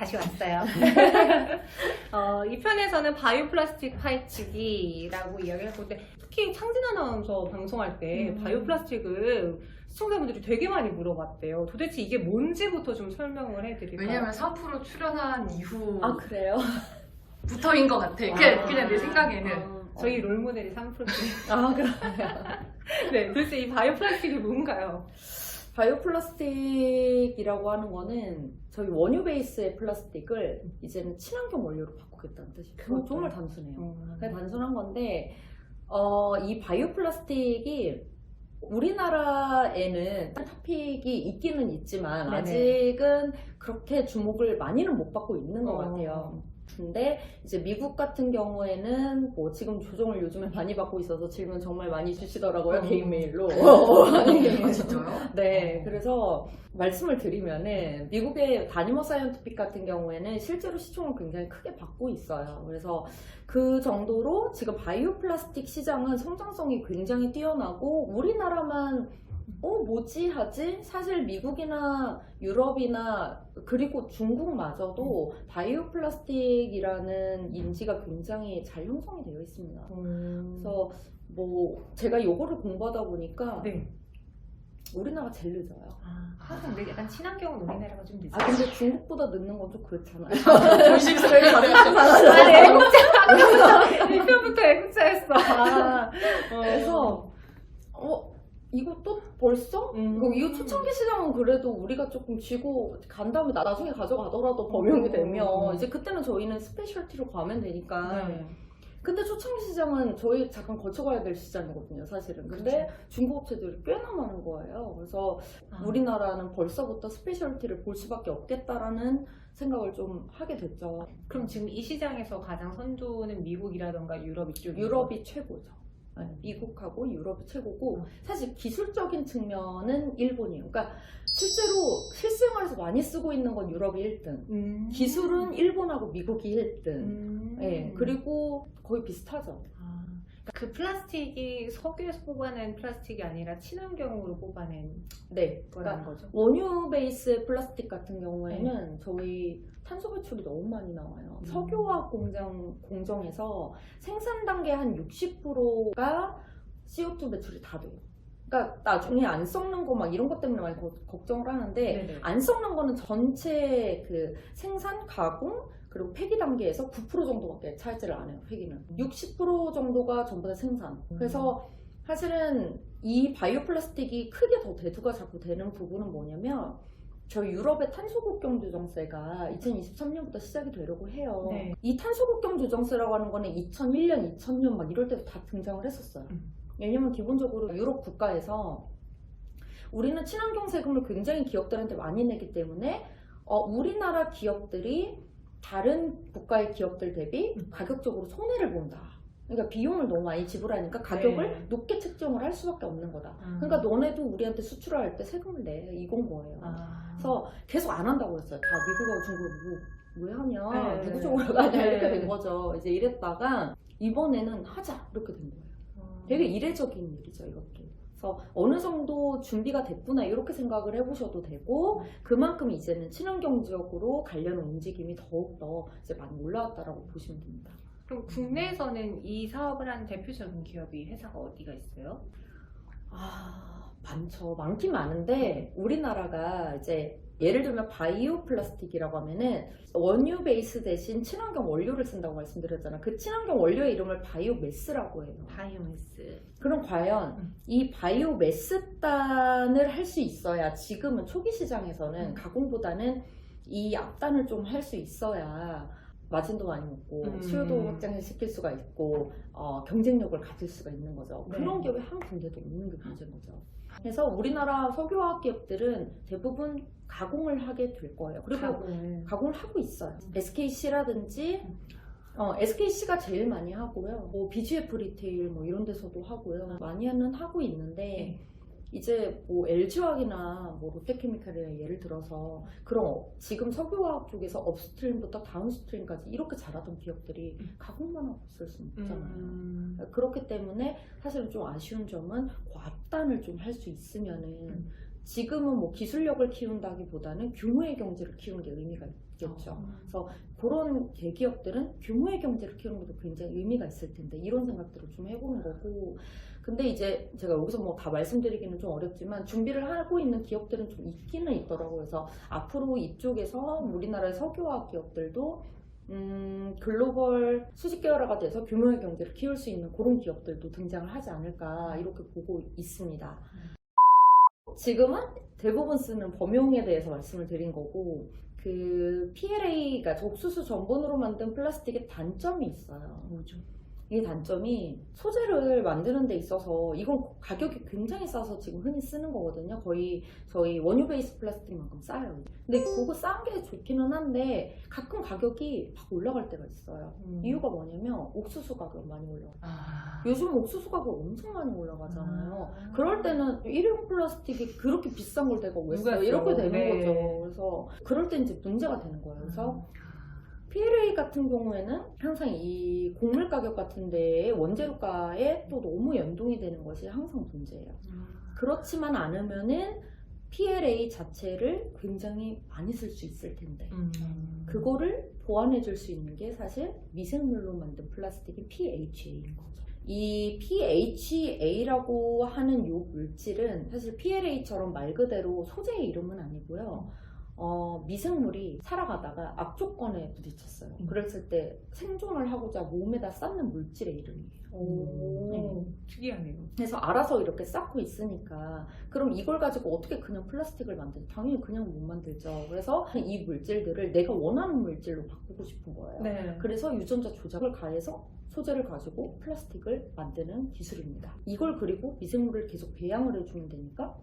다시 왔어요. 어, 이 편에서는 바이오 플라스틱 파헤치기라고 이야기를 했는데 특히 창진 아나운서 방송할 때 음. 바이오 플라스틱을 시청자분들이 되게 많이 물어봤대요. 도대체 이게 뭔지부터 좀 설명을 해드릴까요? 왜냐면 3프로 출연한 이후부터인 아 그래요? 것 같아. 그냥, 그냥 내 생각에는. 아, 저희 롤모델이 3프로입니다. 아 그럼 네, 도대체 이 바이오 플라스틱이 뭔가요? 바이오 플라스틱이라고 하는 거는 저희 원유 베이스의 플라스틱을 이제는 친환경 원료로 바꾸겠다는 뜻이에요. 그건 정말 단순해요. 음. 그냥 단순한 건데 어, 이 바이오 플라스틱이 우리나라에는 토픽이 있기는 있지만 네네. 아직은 그렇게 주목을 많이는 못 받고 있는 것 어. 같아요. 근데 이제 미국 같은 경우에는 뭐 지금 조정을 요즘에 많이 받고 있어서 질문 정말 많이 주시더라고요 어. 개인 메일로. 아, 진짜요? 네, 그래서 말씀을 드리면은 미국의 다니머 사이언티픽 같은 경우에는 실제로 시총을 굉장히 크게 받고 있어요. 그래서 그 정도로 지금 바이오 플라스틱 시장은 성장성이 굉장히 뛰어나고 우리나라만 어 뭐지 하지 사실 미국이나 유럽이나 그리고 중국마저도 바이오 플라스틱이라는 인지가 굉장히 잘 형성이 되어 있습니다. 음. 그래서 뭐 제가 요거를 공부하다 보니까 네. 우리나라가 제일 늦어요. 아, 항상 근데 약간 친환경은 우리나라가 좀 늦어요. 아 근데 중국보다 늦는 건 좀 그렇잖아요. 조심스럽게 아니, 애국자. 1편부터 애국자였어. 아, 어. 그래서 어 이거 또 벌써? 음. 이거 초창기 시장은 그래도 우리가 조금 쥐고 간 다음에 나- 나중에 가져가더라도 범용이 음. 되면 이제 그때는 저희는 스페셜티로 가면 되니까 네. 근데 초창기 시장은 저희 잠깐 거쳐가야 될 시장이거든요 사실은 근데 중국 업체들이 꽤나 많은 거예요 그래서 아. 우리나라는 벌써부터 스페셜티를 볼 수밖에 없겠다라는 생각을 좀 하게 됐죠 그럼 지금 이 시장에서 가장 선두는 미국이라던가 유럽 이쪽이 유럽이 최고죠. 네, 미국하고 유럽이 최고고 음. 사실 기술적인 측면은 일본이에요. 그러니까 실제로 실생활에서 많이 쓰고 있는 건 유럽이 1등. 음. 기술은 일본하고 미국이 1등. 음. 네, 그리고 거의 비슷하죠. 아, 그러니까 그 플라스틱이 석유에서 뽑아낸 플라스틱이 아니라 친환경으로 뽑아낸 네. 거라는 그러니까 거죠. 원유 베이스의 플라스틱 같은 경우에는 저희 탄소 배출이 너무 많이 나와요. 음. 석유화학 공장 공정에서 생산 단계 한 60%가 CO2 배출이 다 돼요. 그러니까 나중에 안 썩는 거 막 이런 것 때문에 많이 거- 걱정을 하는데 네네. 안 썩는 거는 전체 그 생산, 가공, 그리고 폐기 단계에서 9% 정도밖에 차지를 안 해요, 폐기는. 60% 정도가 전부 다 생산. 그래서 사실은 이 바이오 플라스틱이 크게 더 대두가 자꾸 되는 부분은 뭐냐면 저희 유럽의 탄소국경 조정세가 2023년부터 시작이 되려고 해요. 네. 이 탄소국경 조정세라고 하는 거는 2001년, 2000년 막 이럴 때도 다 등장을 했었어요. 음. 왜냐면 기본적으로 유럽 국가에서 우리는 친환경 세금을 굉장히 기업들한테 많이 내기 때문에 어, 우리나라 기업들이 다른 국가의 기업들 대비 음. 가격적으로 손해를 본다. 그러니까 비용을 너무 많이 지불하니까 가격을 네. 높게 책정을 할 수밖에 없는 거다. 음. 그러니까 너네도 우리한테 수출을 할 때 세금을 내 이건 거예요. 아. 그래서 계속 안 한다고 했어요. 다 미국하고 중국 뭐, 왜 하냐? 네. 누구 쪽으로 가냐? 네. 이렇게 된 거죠. 이제 이랬다가 이번에는 하자 이렇게 된 거예요. 음. 되게 이례적인 일이죠, 이것도. 그래서 어느 정도 준비가 됐구나 이렇게 생각을 해보셔도 되고 그만큼 이제는 친환경적으로 관련 움직임이 더욱더 이제 많이 올라왔다라고 보시면 됩니다. 그럼 국내에서는 이 사업을 한 대표적인 기업이 회사가 어디가 있어요? 아 많죠, 많긴 많은데 우리나라가 이제 예를 들면 바이오 플라스틱이라고 하면은 원유 베이스 대신 친환경 원료를 쓴다고 말씀드렸잖아요. 그 친환경 원료의 이름을 바이오 매스라고 해요. 바이오매스. 그럼 과연 음. 이 바이오 매스단을 할 수 있어야 지금은 초기 시장에서는 음. 가공보다는 이 앞단을 좀 할 수 있어야 마진도 많이 먹고 음. 수요도 확장을 시킬 수가 있고 어, 경쟁력을 가질 수가 있는 거죠. 네. 그런 기업이 한 군데도 없는 게 문제인 거죠. 그래서 우리나라 석유화학 기업들은 대부분 가공을 하게 될 거예요. 그리고 가공을. 가공을 하고 있어요. 음. SKC라든지 어, SKC가 제일 많이 하고요. 뭐 BGF 리테일 뭐 이런 데서도 하고요. 많이는 하고 있는데 네. 이제 뭐 LG화학이나 뭐 롯데케미칼이나 예를 들어서 그런 어- 지금 석유화학 쪽에서 업스트림부터 다운스트림까지 이렇게 잘하던 기업들이 음. 가공만 하고 있을 수는 없잖아요. 음. 그렇기 때문에 사실은 좀 아쉬운 점은 그 앞단을 좀 할 수 있으면은 음. 지금은 뭐 기술력을 키운다기보다는 규모의 경제를 키우는 게 의미가 있겠죠. 그래서 그런 대기업들은 규모의 경제를 키우는 것도 굉장히 의미가 있을 텐데 이런 생각들을 좀 해보는 거고 근데 이제 제가 여기서 뭐 다 말씀드리기는 좀 어렵지만 준비를 하고 있는 기업들은 좀 있기는 있더라고요. 그래서 앞으로 이쪽에서 우리나라의 석유화학 기업들도 음, 글로벌 수직 계열화가 돼서 규모의 경제를 키울 수 있는 그런 기업들도 등장을 하지 않을까 이렇게 보고 있습니다. 지금은 대부분 쓰는 범용에 대해서 말씀을 드린 거고 그 PLA가 옥수수 전분으로 만든 플라스틱의 단점이 있어요. 뭐죠? 이 단점이 소재를 만드는 데 있어서 이건 가격이 굉장히 싸서 지금 흔히 쓰는 거거든요. 거의 저희 원유 베이스 플라스틱만큼 싸요. 근데 그거 싼 게 좋기는 한데 가끔 가격이 막 올라갈 때가 있어요. 음. 이유가 뭐냐면 옥수수 가격 많이 올라가. 아. 요즘 옥수수 가격 엄청 많이 올라가잖아요. 아. 그럴 때는 일회용 플라스틱이 그렇게 비싼 걸 내가 왜 누가 써? 이렇게 써? 되는 네. 거죠. 그래서 그럴 때 이제 문제가 되는 거예요. 그래서 PLA 같은 경우에는 항상 이 곡물 가격 같은 데에 원재료가에 또 너무 연동이 되는 것이 항상 문제예요. 그렇지만 않으면은 PLA 자체를 굉장히 많이 쓸 수 있을 텐데 음. 그거를 보완해 줄 수 있는 게 사실 미생물로 만든 플라스틱인 PHA인 거죠. 이 PHA라고 하는 요 물질은 사실 PLA처럼 말 그대로 소재의 이름은 아니고요. 어, 미생물이 살아가다가 악조건에 부딪혔어요. 음. 그랬을 때 생존을 하고자 몸에다 쌓는 물질의 이름이에요. 오, 특이하네요. 그래서 알아서 이렇게 쌓고 있으니까 그럼 이걸 가지고 어떻게 그냥 플라스틱을 만들지? 당연히 그냥 못 만들죠. 그래서 이 물질들을 내가 원하는 물질로 바꾸고 싶은 거예요. 네. 그래서 유전자 조작을 가해서 소재를 가지고 플라스틱을 만드는 기술입니다. 이걸 그리고 미생물을 계속 배양을 해주면 되니까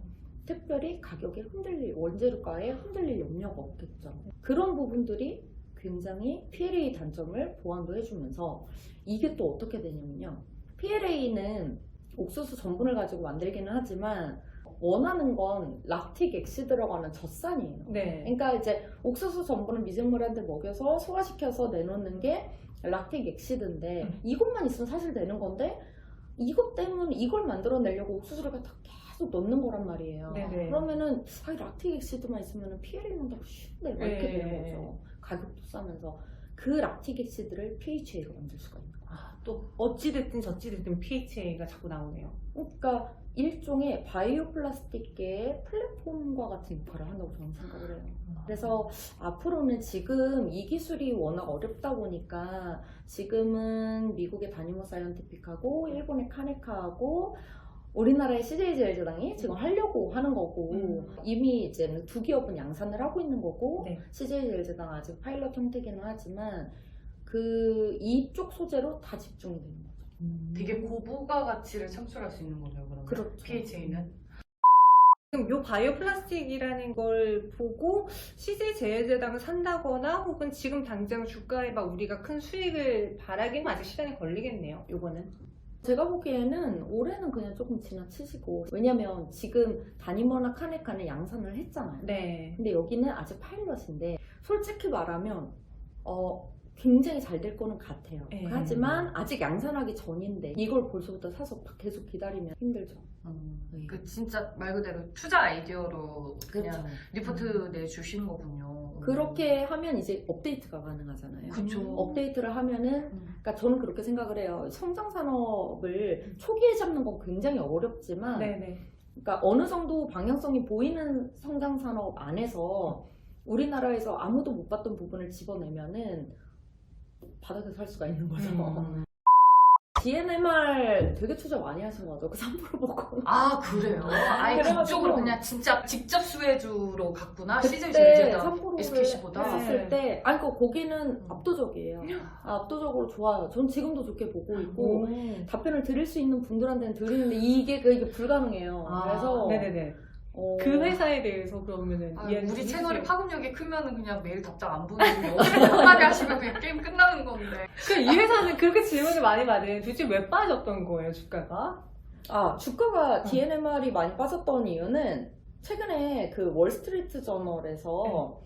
특별히 가격에 흔들릴 원재료가에 흔들릴 염려가 없겠죠. 그런 부분들이 굉장히 PLA 단점을 보완도 해주면서 이게 또 어떻게 되냐면요. PLA는 옥수수 전분을 가지고 만들기는 하지만 원하는 건 락틱 액시 들어가는 젖산이에요. 네. 그러니까 이제 옥수수 전분을 미생물한테 먹여서 소화시켜서 내놓는 게 락틱 액시드인데 음. 이것만 있으면 사실 되는 건데 이것 때문에 이걸 만들어내려고 옥수수를 갖다 계속 넣는 거란 말이에요. 네네. 그러면은 아 락틱 액시드만 있으면은 피해를 입는다고 쉬운데 막 이렇게 네. 되는 거죠. 가격도 싸면서 그 락틱 액시드를 PHA로 만들 수가 있는 거예요. 아, 또 어찌됐든 저찌됐든 PHA가 자꾸 나오네요. 그러니까 일종의 바이오 플라스틱계의 플랫폼과 같은 역할을 한다고 저는 생각을 해요. 그래서 앞으로는 지금 이 기술이 워낙 어렵다 보니까 지금은 미국의 다니모 사이언티픽하고 일본의 카네카하고 우리나라의 CJ제일제당이 지금 하려고 하는 거고 음. 이미 이제 두 기업은 양산을 하고 있는 거고 네. CJ제일제당 아직 파일럿 형태기는 하지만 그 이쪽 소재로 다 집중이 되는 거죠. 되게 고부가 가치를 창출할 수 있는 거네요, 그러면. 그렇죠. PHA는. 지금 요 바이오 플라스틱이라는 걸 보고 CJ 제일제당을 산다거나 혹은 지금 당장 주가에 막 우리가 큰 수익을 바라기는 아직 시간이 걸리겠네요. 요거는. 제가 보기에는 올해는 그냥 조금 지나치시고 왜냐면 지금 다니모나 카네카는 양산을 했잖아요. 네. 근데 여기는 아직 파일럿인데 솔직히 말하면 어 굉장히 잘 될 거는 같아요. 네. 하지만 아직 양산하기 전인데 이걸 벌써부터 사서 계속 기다리면 힘들죠. 네. 그 진짜 말 그대로 투자 아이디어로 그냥 그렇죠. 리포트 내주시는 거군요. 그렇게 하면 이제 업데이트가 가능하잖아요. 그쵸. 업데이트를 하면은 음. 그러니까 저는 그렇게 생각을 해요. 성장 산업을 초기에 잡는 건 굉장히 어렵지만 네네. 그러니까 어느 정도 방향성이 보이는 성장 산업 안에서 우리나라에서 아무도 못 봤던 부분을 집어내면은 바닥에 살 수가 있는 거죠. 음. DNMR 되게 투자 많이 하신 거 같아요. 그3% 보고. 아 그래요? 아예 그래가지고 그쪽으로 그냥 진짜 직접 수혜주로 갔구나. CJ 그때 제일제당 3%를 SKC보다. 했었을 때, 아니, 그 거기는 음. 압도적이에요. 아, 압도적으로 좋아요. 전 지금도 좋게 보고 있고, 오. 답변을 드릴 수 있는 분들한테는 드리는데 이게, 그, 이게 불가능해요. 아, 그래서. 네네네. 어, 그 회사에 대해서 그러면은 아, 이야기 우리 좀 채널이 해주세요. 파급력이 크면은 그냥 매일 답장 안 보내고 어떻게 한마디 하시면 그냥 게임 끝나는 건데. 그이 회사는 그렇게 질문을 많이 받은 도대체 왜 빠졌던 거예요 주가가? 아, 주가가 어. DNMR이 많이 빠졌던 이유는 최근에 그 월스트리트 저널에서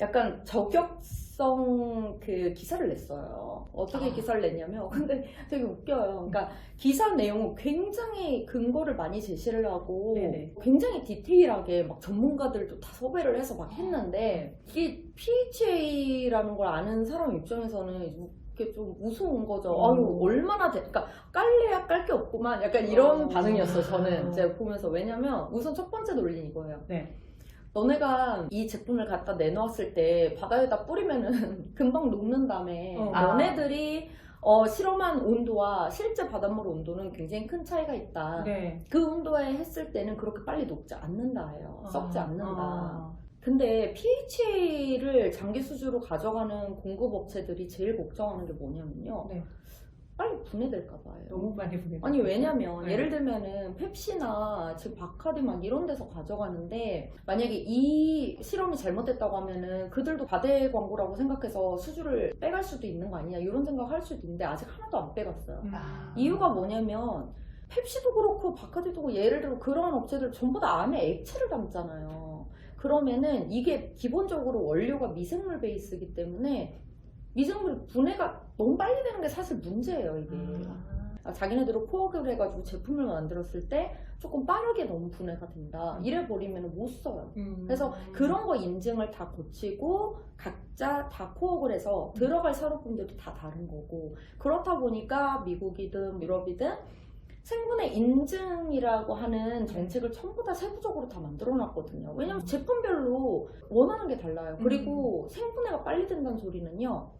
약간 저격 성 그 기사를 냈어요. 어떻게 아. 기사를 냈냐면, 근데 되게 웃겨요. 그러니까 기사 내용은 굉장히 근거를 많이 제시를 하고, 네네. 굉장히 디테일하게 막 전문가들도 다 섭외를 해서 막 했는데, 이게 PHA라는 걸 아는 사람 입장에서는 이게 좀 무서운 거죠. 음. 아유, 얼마나 돼. 그러니까 깔래야 깔 게 없구만. 약간 이런 어. 반응이었어요, 저는. 어. 제가 보면서. 왜냐면, 우선 첫 번째 논리는 이거예요. 네. 너네가 이 제품을 갖다 내놓았을 때 바다에다 뿌리면은 금방 녹는다며. 어. 너네들이 어, 실험한 온도와 실제 바닷물 온도는 굉장히 큰 차이가 있다. 네. 그 온도에 했을 때는 그렇게 빨리 녹지 않는다예요. 썩지 아, 않는다. 아. 근데 PHA를 장기 수주로 가져가는 공급업체들이 제일 걱정하는 게 뭐냐면요. 네. 빨리 분해될까 봐요. 너무 많이 보내. 아니 왜냐면 네. 예를 들면은 펩시나 지금 바카디 막 이런 데서 가져가는데 만약에 이 실험이 잘못됐다고 하면은 그들도 바대 광고라고 생각해서 수주를 빼갈 수도 있는 거 아니냐 이런 생각할 수도 있는데 아직 하나도 안 빼갔어요. 음. 아. 이유가 뭐냐면 펩시도 그렇고 바카디도 그렇고 예를 들어 그런 업체들 전부 다 안에 액체를 담잖아요. 그러면은 이게 기본적으로 원료가 미생물 베이스이기 때문에 미생물 분해가 너무 빨리 되는 게 사실 문제예요 이게. 아, 자기네들은 코어를 해가지고 제품을 만들었을 때 조금 빠르게 너무 분해가 된다. 이래 버리면 못 써요. 음. 그래서 그런 거 인증을 다 고치고 각자 다 코어를 해서 들어갈 산업품들도 다 다른 거고 그렇다 보니까 미국이든 유럽이든 생분해 인증이라고 하는 정책을 전부 다 세부적으로 다 만들어 놨거든요. 왜냐면 음. 제품별로 원하는 게 달라요. 그리고 생분해가 빨리 된다는 소리는요.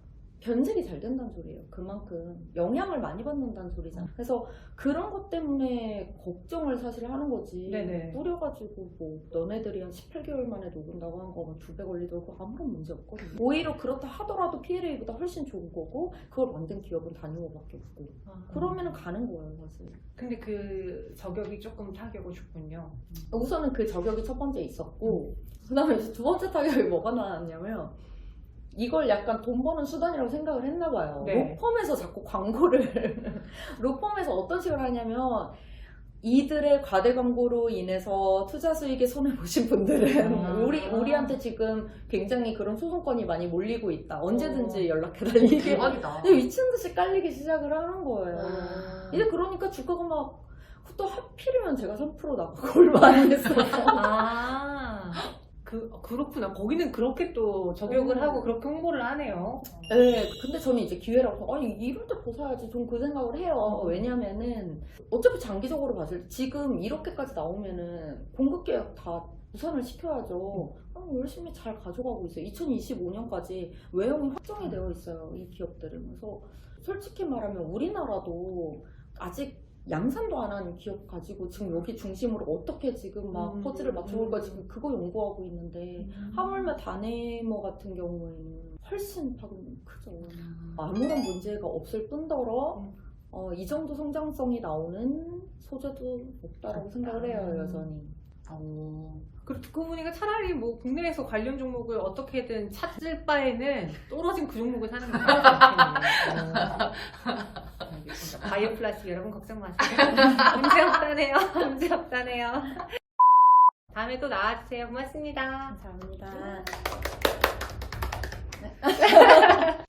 변색이 잘 된다는 소리예요. 그만큼 영향을 많이 받는다는 소리잖아. 그래서 그런 것 때문에 걱정을 사실 하는 거지. 네네. 뿌려가지고 뭐 너네들이 한 18개월 만에 녹은다고 한 거면 두 배 걸리더라고 아무런 문제 없거든요. 오히려 그렇다 하더라도 PLA보다 훨씬 좋은 거고 그걸 만든 기업은 다니모밖에 없고 아. 그러면은 가는 거예요 사실. 근데 그 저격이 조금 타격을 줬군요. 우선은 그 저격이 첫 번째 있었고 그다음에 이제 두 번째 타격이 뭐가 나왔냐면 이걸 약간 돈 버는 수단이라고 생각을 했나 봐요. 네. 로펌에서 자꾸 광고를 로펌에서 어떤 식으로 하냐면 이들의 과대 광고로 인해서 투자 수익에 손해 보신 분들은 아. 우리 우리한테 지금 굉장히 그런 소송 건이 많이 몰리고 있다. 언제든지 어. 연락해달라 이게 대박이다. 미친 듯이 깔리기 시작을 하는 거예요. 아. 이제 그러니까 주가가 막 또 하필이면 제가 3% 나가고 얼마 안 했어요. 아, 그, 그렇구나. 거기는 그렇게 또 저격을 음. 하고 그렇게 홍보를 하네요. 네, 근데 저는 이제 기회라고 해서, 아니 이럴 때 벗어야지 좀 그 생각을 해요. 음. 왜냐면은 어차피 장기적으로 봤을 때 지금 이렇게까지 나오면은 공급 계약 다 무산을 시켜야죠. 아, 열심히 잘 가져가고 있어요. 2025년까지 외형이 확정이 되어 있어요. 이 기업들은. 그래서 솔직히 말하면 우리나라도 아직 양산도 안한 기업 가지고 지금 여기 중심으로 어떻게 지금 막 음. 퍼즐을 맞춰볼까 음. 지금 그거 연구하고 있는데 하물며 다네모 같은 경우에는 훨씬 파급력이 크죠. 아무런 문제가 없을 뿐더러 음. 어, 이 정도 성장성이 나오는 소재도 없다라고 생각을 해요 음. 여전히. 오. 그리고 듣고 보니까 차라리 뭐 국내에서 관련 종목을 어떻게든 찾을 바에는 떨어진 그 종목을 사는 게 낫겠네요. 알겠습니다. 바이오 플라스틱 여러분 걱정 마세요. 문제 없다네요. 문제 없다네요. 다음에 또 나와주세요. 고맙습니다. 감사합니다.